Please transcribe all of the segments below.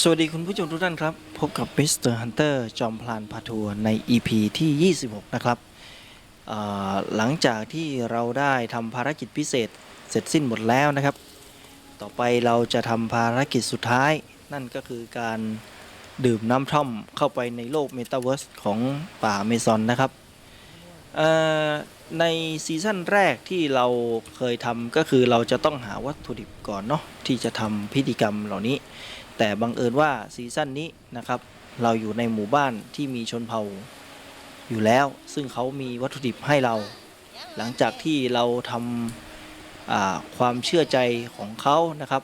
สวัสดีคุณผู้ชมทุกท่านครับ พบกับ Mr. Hunter จอมพลานพาทัวร์ใน EP ที่ 26 นะครับหลังจากที่เราได้ทำภารกิจพิเศษเสร็จสิ้นหมดแล้วนะครับ ต่อไปเราจะทำภารกิจสุดท้าย นั่นก็คือการดื่มน้ำท่อมเข้าไปในโลกเมตาเวิร์สของป่าเมซอนนะครับในซีซั่นแรกที่เราเคยทำก็คือเราจะต้องหาวัตถุดิบก่อนเนาะที่จะทำพิธีกรรมเหล่านี้ แต่บังเอิญว่าซีซั่นนี้นะครับ เราอยู่ในหมู่บ้านที่มีชนเผ่าอยู่แล้ว ซึ่งเขามีวัตถุดิบให้เรา หลังจากที่เราทำความเชื่อใจของเขานะครับ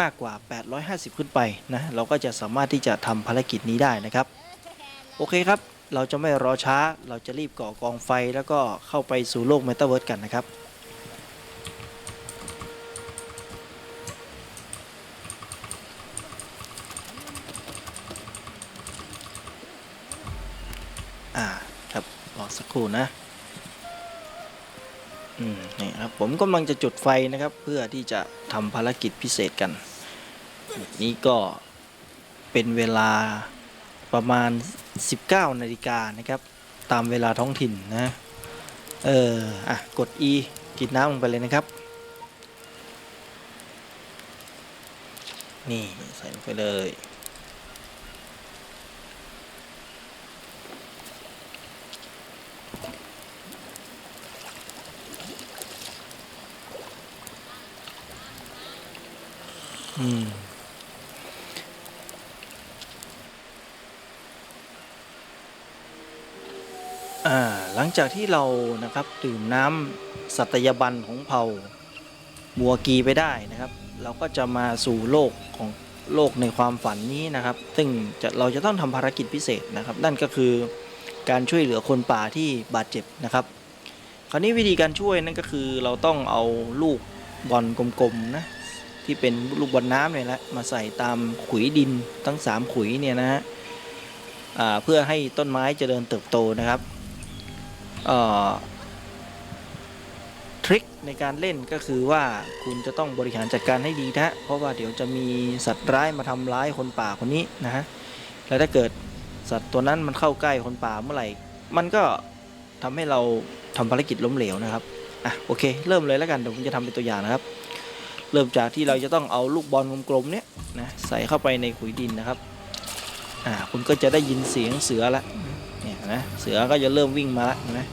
มากกว่า 850 ขึ้นไปนะเราก็จะสามารถที่จะทำภารกิจนี้ได้นะครับ โอเคครับ เราจะไม่รอช้าเราจะรีบก่อกองไฟแล้วก็เข้าไปสู่โลกเมตาเวิร์สกันนะครับ อ่า ครับรอสักครู่นะ อืม นี่ครับ ผมกำลังจะจุดไฟนะครับ เพื่อที่จะทำภารกิจพิเศษกัน นี่ก็เป็นเวลาประมาณ 19 นาฬิกานะครับ ตามเวลาท้องถิ่นนะ เออ อะ กด E กินน้ำลงไปเลยนะครับ นี่ ใส่ลงไปเลย อืม อ่า หลังจากที่เรานะครับดื่มน้ำสัตยาบันของเผ่ามัวกีไปได้นะครับ เราก็จะมาสู่โลกของโลกในความฝันนี้นะครับ ซึ่งจะเราจะต้องทำภารกิจพิเศษนะครับ นั่นก็คือการช่วยเหลือคนป่าที่บาดเจ็บนะครับ คราวนี้วิธีการช่วยนั่นก็คือเราต้องเอาลูกบอลกลมๆนะ ที่เป็นลูกบอลน้ำเนี่ยแหละมาใส่ตามขุยดินทั้ง 3 ขุยเนี่ยนะฮะเพื่อให้ต้นไม้เจริญเติบโตนะครับทริคในการเล่นก็คือว่าคุณจะต้องบริหารจัดการให้ดีนะฮะเพราะว่าเดี๋ยวจะมีสัตว์ร้ายมาทำร้ายคนป่าคนนี้นะฮะแล้วถ้าเกิดสัตว์ตัวนั้นมันเข้าใกล้คนป่าเมื่อไหร่ มันก็ทำให้เราทำภารกิจล้มเหลวนะครับอะโอเค เริ่มเลยแล้วกันเดี๋ยวผมจะทำเป็นตัวอย่างนะครับ เริ่มจากที่เราจะต้องเอาลูกบอลกลมๆเนี่ยนะใส่เข้าไปในขุยดินนะครับอ่าคุณก็จะได้ยินเสียงเสือละเนี่ยนะเสือก็จะเริ่มวิ่งมาละเห็นะ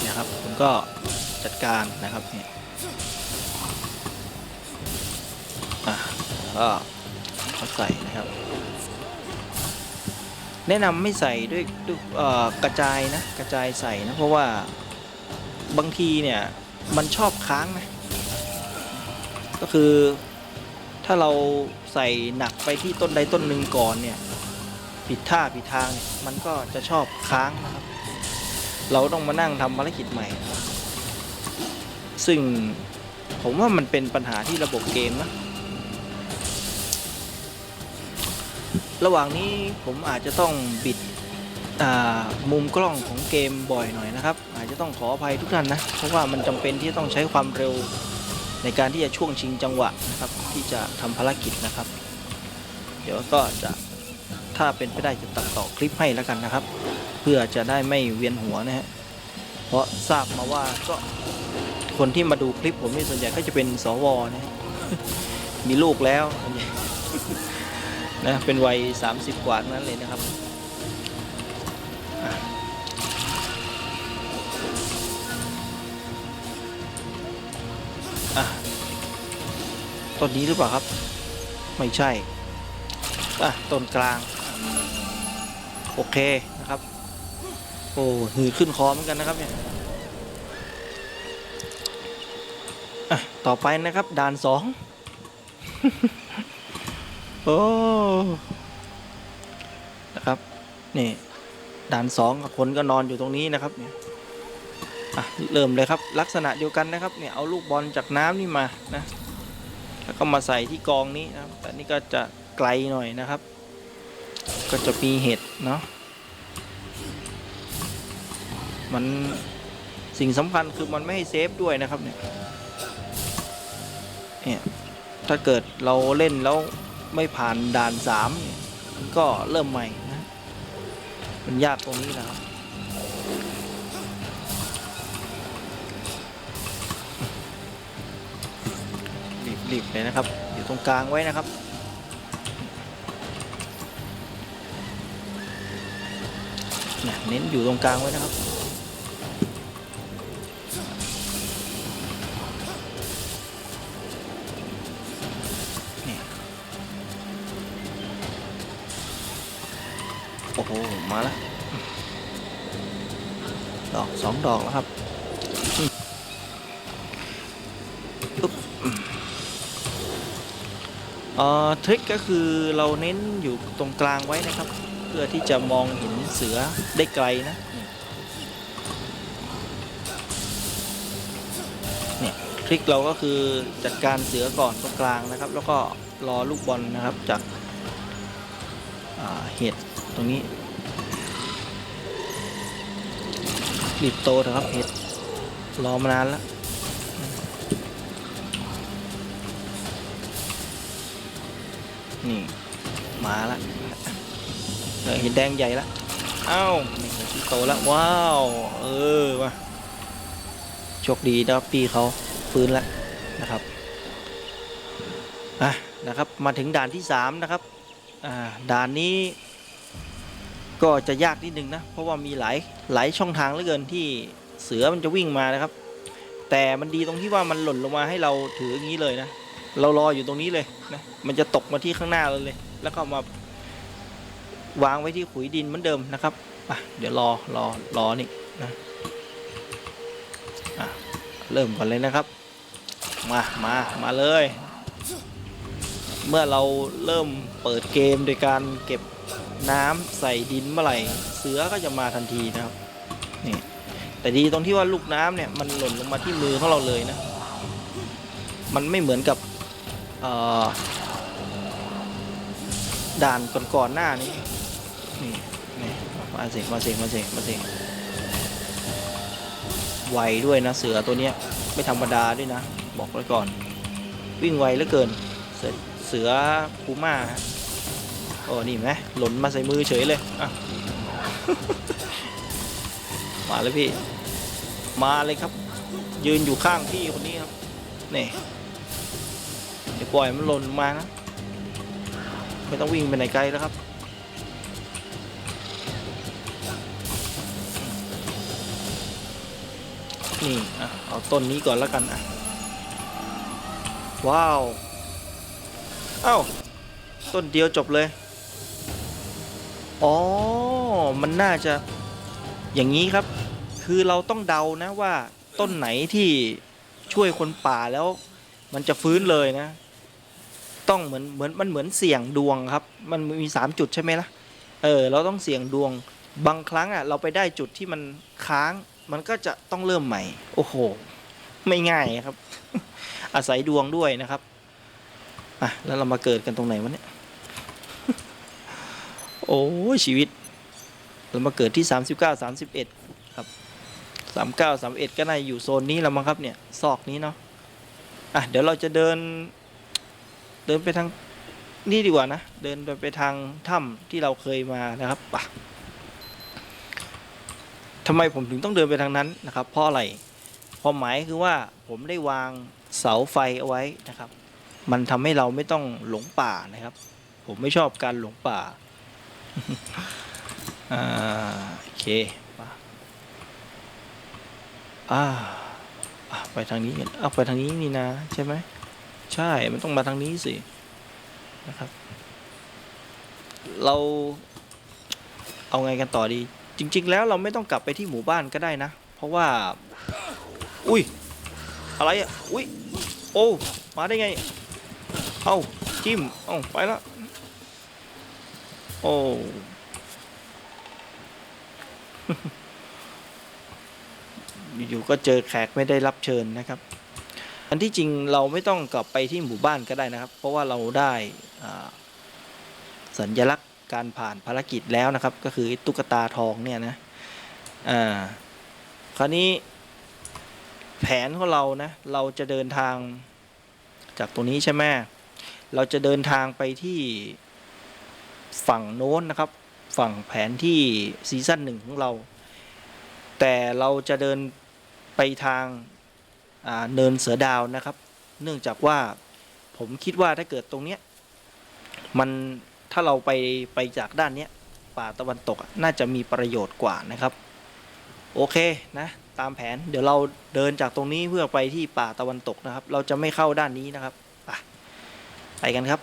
เนี่ยครับผมก็จัดการนะครับเนี่ยอ่าก็เขาใส่นะครับ แนะนำไม่ใส่ด้วยด้วยเอ่อกระจายนะกระจายใส่นะเพราะว่าบางทีเนี่ย มันชอบค้างนะ ก็คือถ้าเราใส่หนักไปที่ต้นใดต้นหนึ่งก่อนเนี่ย ผิดท่าผิดทางเนี่ยมันก็จะชอบค้างนะครับ เราต้องมานั่งทำภารกิจใหม่ ซึ่งผมว่ามันเป็นปัญหาที่ระบบเกมนะ ระหว่างนี้ผมอาจจะต้องบิดอ่า มุมกล้องของเกมบ่อยหน่อยนะครับ อาจจะต้องขออภัยทุกท่านนะ เพราะว่ามันจำเป็นที่จะต้องใช้ความเร็วในการที่จะช่วงชิงจังหวะนะครับ ที่จะทำภารกิจนะครับ เดี๋ยวก็จะถ้าเป็นไปได้จะตัดต่อคลิปให้แล้วกันนะครับ เพื่อจะได้ไม่เวียนหัวนะฮะเพราะทราบมาว่าก็คนที่มาดูคลิปผมนี่ส่วนใหญ่ก็จะเป็นสวนะมีลูกแล้วนะเป็นวัย 30 กว่านั้นเลยนะครับ อะต้นนี้หรือเปล่าครับ ไม่ใช่ อะต้นกลาง โอเคนะครับ โอ้หือขึ้นคอเหมือนกันนะครับเนี่ยอะต่อไปนะครับด่านสองโอ้นะครับนี่ด่านสองคนก็นอนอยู่ตรงนี้นะครับเนี่ย อะเริ่มเลยครับลักษณะเดียวกันนะครับเนี่ยเอาลูกบอลจากน้ำนี่มานะแล้วก็มาใส่ที่กองนี้นะแต่นี่ก็จะไกลหน่อยนะครับ ก็จะมีเห็ดเนาะมันสิ่งสำคัญคือมันไม่ให้เซฟด้วยนะครับเนี่ยเนี่ยถ้าเกิดเราเล่นแล้วไม่ผ่านด่านสามก็เริ่มใหม่นะมันยากตรงนี้นะครับ รีบๆเลยนะครับ อยู่ตรงกลางไว้นะครับ เนี่ยเน้นอยู่ตรงกลางไว้นะครับนี่โอ้โห มาแล้ว ดอกสองดอกแล้วครับ เอ่อทริคก็คือเราเน้นอยู่ตรงกลางไว้นะครับ เพื่อที่จะมองเห็นเสือได้ไกลนะนี่เนี่ยทริคเราก็คือจัดการเสือก่อนตรงกลางนะครับ แล้วก็รอลูกบอลนะครับจากเห็ดตรงนี้รีบโตเถอะครับเห็ดรอมานานแล้ว นี่ มาละเออเห็นแดงใหญ่ละเอ้านี่เห็นที่โตแล้วว้าว เออมาโชคดีนะครับพี่เขาฟื้นแล้วนะครับอะนะครับ มาถึงด่านที่สามนะครับอ่าด่านนี้ ก็จะยากนิดนึงนะ เพราะว่ามีหลายหลายช่องทางเหลือเกินที่เสือมันจะวิ่งมานะครับ แต่มันดีตรงที่ว่ามันหล่นลงมาให้เราถืออย่างนี้เลยนะ เรารออยู่ตรงนี้เลยนะมันจะตกมาที่ข้างหน้าเราเลย แล้วก็มาวางไว้ที่ขุยดินเหมือนเดิมนะครับอะเดี๋ยวรอรอรอนี่นะอะเริ่มก่อนเลยนะครับ มามามาเลย เมื่อเราเริ่มเปิดเกมโดยการเก็บน้ำใส่ดินเมื่อไหร่ เสือก็จะมาทันทีนะครับนี่แต่ดีตรงที่ว่าลูกน้ำเนี่ยมันหล่นลงมาที่มือของเราเลยนะ มันไม่เหมือนกับ ด่านก่อนๆหน้านี้นี่นี่มาสิมาสิมาสิมาสิไวด้วยนะเสือตัวเนี้ยไม่ธรรมดาด้วยนะ บอกไว้ก่อน วิ่งไวเหลือเกิน เสือเสือพูม่าโอ้นี่ไหมหล่นมาใส่มือเฉยเลยอะมาเลยพี่ มาเลยครับ ยืนอยู่ข้างพี่คนนี้ครับ นี่ ดี๋ยวปล่อยมันหล่นมานะ ไม่ต้องวิ่งไปไหนไกลแล้วครับนี่อะเอาต้นนี้ก่อนแล้วกันอะ ว้าว เอ้า ต้นเดียวจบเลย อ๋อ มันน่าจะอย่างนี้ครับ คือเราต้องเดานะว่าต้นไหนที่ช่วยคนป่าแล้ว มันจะฟื้นเลยนะ ต้องเหมือนเหมือนมันเหมือนเสี่ยงดวงครับ มันมีสามจุดใช่ไหมล่ะเออเราต้องเสี่ยงดวงบางครั้งอะเราไปได้จุดที่มันค้างมันก็จะต้องเริ่มใหม่ โอ้โห ไม่ง่ายครับ อาศัยดวงด้วยนะครับอะแล้วเรามาเกิดกันตรงไหนวะเนี่ยโอ้ชีวิต เรามาเกิดที่ 39 31 ครับ 39 31 ก็น่าอยู่โซนนี้แล้วมั้งครับเนี่ยซอกนี้เนาะอะเดี๋ยวเราจะเดิน เดินไปทางนี่ดีกว่านะ เดินไปทางถ้ำที่เราเคยมานะครับปะทำไมผมถึงต้องเดินไปทางนั้นนะครับ เพราะอะไรความหมายคือว่าผมได้วางเสาไฟเอาไว้นะครับ มันทำให้เราไม่ต้องหลงป่านะครับ ผมไม่ชอบการหลงป่าอ่าโอเคปอ่าอะไปทางนี้กันเอาไปทางนี้นี่นะใช่ไหม ใช่ มันต้องมาทางนี้สิ นะครับ เราเอาไงกันต่อดี จริง ๆ แล้วเราไม่ต้องกลับไปที่หมู่บ้านก็ได้นะ เพราะว่า อุ้ย อะไรอะ อุ้ย โอ้ มาได้ไง เอาจิ้มเอาไปแล้ว โอ้ อยู่ๆก็เจอแขกไม่ได้รับเชิญนะครับ อันที่จริงเราไม่ต้องกลับไปที่หมู่บ้านก็ได้นะครับ เพราะว่าเราได้สัญลักษณ์การผ่านภารกิจแล้วนะครับ ก็คือตุ๊กตาทองเนี่ยนะอ่าคราวนี้แผนของเรานะเราจะเดินทางจากตรงนี้ใช่ไหมเราจะเดินทางไปที่ฝั่งโน้นนะครับ ฝั่งแผนที่ซีซั่นหนึ่งของเรา แต่เราจะเดินไปทาง เนินเสือดาวนะครับ เนื่องจากว่าผมคิดว่าถ้าเกิดตรงเนี้ยมันถ้าเราไปไปจากด้านเนี้ยป่าตะวันตกน่าจะมีประโยชน์กว่านะครับ โอเคนะตามแผนเดี๋ยวเราเดินจากตรงนี้เพื่อไปที่ป่าตะวันตกนะครับ เราจะไม่เข้าด้านนี้นะครับไปไปกันครับ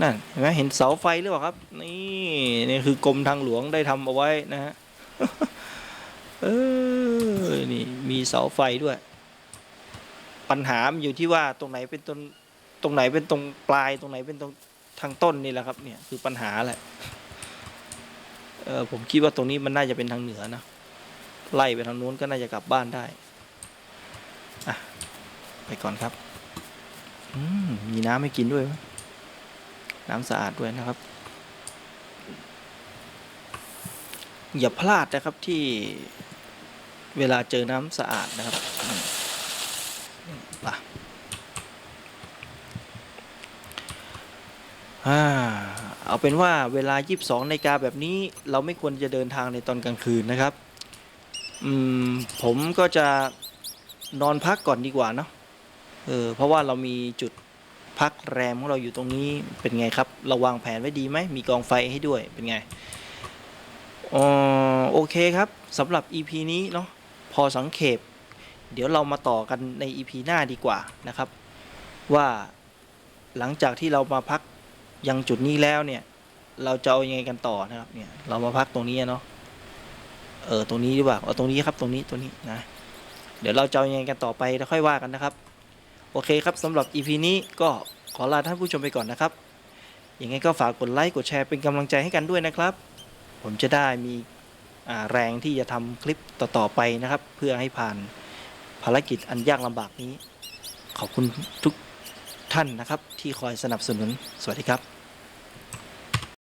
นั่นเห็นไหมเห็นเสาไฟหรือเปล่าครับ นี่นี่คือกรมทางหลวงได้ทำเอาไว้นะฮะเออนี่มีเสาไฟด้วย ปัญหามอยู่ที่ว่าตรงไหนเป็นต้นตรงไหนเป็นตรงปลายตรงไหนเป็นตรงทางต้นนี่แหละครับ เนี่ยคือปัญหาแหละเออผมคิดว่าตรงนี้มันน่าจะเป็นทางเหนือนะไล่ไปทางนู้นก็น่าจะกลับบ้านได้อะไปก่อนครับ อืมมีน้ำให้กินด้วยวะ น้ำสะอาดด้วยนะครับ อย่าพลาดนะครับที่เวลาเจอน้ำสะอาดนะครับอ่าเอาเป็นว่าเวลา 22นาฬิกาแบบนี้ เราไม่ควรจะเดินทางในตอนกลางคืนนะครับ อืม ผมก็จะนอนพักก่อนดีกว่าเนาะเออเพราะว่าเรามีจุด พักแรมของเราอยู่ตรงนี้เป็นไงครับเราวางแผนไว้ดีไหมมีกองไฟให้ด้วยเป็นไงออโอเคครับสำหรับ EP นี้เนาะพอสังเขปเดี๋ยวเรามาต่อกันใน EP หน้าดีกว่านะครับ ว่าหลังจากที่เรามาพักยังจุดนี้แล้วเนี่ย เราจะเอายังไงกันต่อนะครับเนี่ยเรามาพักตรงนี้เนาะเออตรงนี้ดีกว่าเอาตรงนี้ครับตรงนี้ตรงนี้นะเดี๋ยวเราจะเอายังไงกันต่อไปแล้วค่อยว่ากันนะครับ โอเคครับสำหรับ EP นี้ก็ขอลาท่านผู้ชมไปก่อนนะครับยังไงก็ฝากกดไลค์กดแชร์เป็นกำลังใจให้กันด้วยนะครับ ผมจะได้มีแรงที่จะทำคลิปต่อๆไปนะครับ เพื่อให้ผ่านภารกิจอันยากลำบากนี้ ขอบคุณทุกท่านนะครับ ที่คอยสนับสนุน สวัสดีครับ